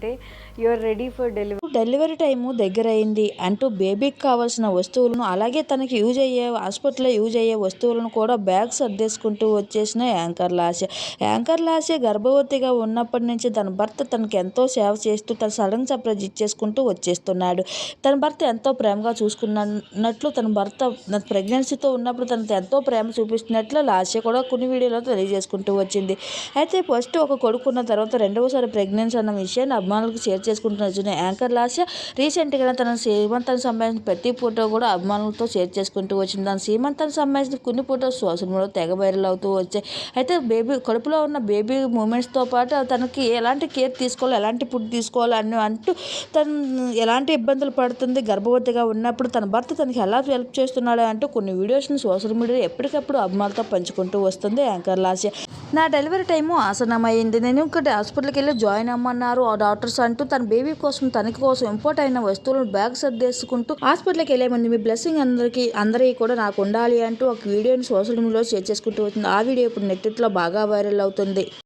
అంటే you're ready for delivery delivery time దగ్గర అయింది అంటూ బేబీకి కావాల్సిన వస్తువులను అలాగే తనకి యూజ్ అయ్యే హాస్పిటల్లో యూజ్ అయ్యే వస్తువులను కూడా బ్యాగ్ సర్దేసుకుంటూ వచ్చేసిన యాంకర్ లాస్య యాంకర్ లాస్య గర్భవతిగా ఉన్నప్పటి నుంచి తన భర్త తనకి ఎంతో సేవ చేస్తూ తన సడన్ సర్ప్రైజ్ ఇచ్చేసుకుంటూ వచ్చేస్తున్నాడు. తన భర్త ఎంతో ప్రేమగా చూసుకున్నట్లు తన భర్త ప్రెగ్నెన్సీతో ఉన్నప్పుడు తనతో ఎంతో ప్రేమ చూపిస్తున్నట్లు లాస్య కూడా కొన్ని వీడియోలో తెలియజేసుకుంటూ వచ్చింది. అయితే ఫస్ట్ ఒక కొడుకున్న తర్వాత రెండవసారి ప్రెగ్నెన్సీ అన్న విషయాన్ని అభిమానులకు షేర్ చేసుకుంటున్న వచ్చిన యాంకర్ లాస్య రీసెంట్గా తన సీమంతానికి సంబంధించిన ప్రతి ఫోటో కూడా అభిమానులతో షేర్ చేసుకుంటూ వచ్చింది. తన సీమంతానికి సంబంధించిన కొన్ని ఫోటోస్ సోషల్ మీడియాలో తెగ వైరల్ అవుతూ వచ్చాయి. అయితే బేబీ కడుపులో ఉన్న బేబీ మూమెంట్స్తో పాటు తనకి ఎలాంటి కేర్ తీసుకోవాలి ఎలాంటి ఫుడ్ తీసుకోవాలి అని అంటూ తను ఎలాంటి ఇబ్బందులు పడుతుంది గర్భవతిగా ఉన్నప్పుడు తన భర్త తనకి ఎలా హెల్ప్ చేస్తున్నాడు అంటూ కొన్ని వీడియోస్ని సోషల్ మీడియాలో ఎప్పటికప్పుడు అభిమానులతో పంచుకుంటూ వస్తుంది యాంకర్ లాస్య. నా డెలివరీ టైము ఆసనమైంది నేను ఇక్కడ హాస్పిటల్కి వెళ్ళి జాయిన్ అమ్మన్నారు ఆ డాక్టర్స్ అంటూ తన బేబీ కోసం తనకి కోసం ఇంపార్ట్ అయిన వస్తువులను బ్యాగ్ సర్దేసుకుంటూ హాస్పిటల్కి వెళ్ళే ముందు మీ బ్లెస్సింగ్ అందరికీ అందరికీ కూడా నాకు ఉండాలి అంటూ ఒక వీడియోని సోషల్ మీడియాలో షేర్ చేసుకుంటూ వచ్చింది. ఆ వీడియో ఇప్పుడు నెట్లో బాగా వైరల్ అవుతుంది.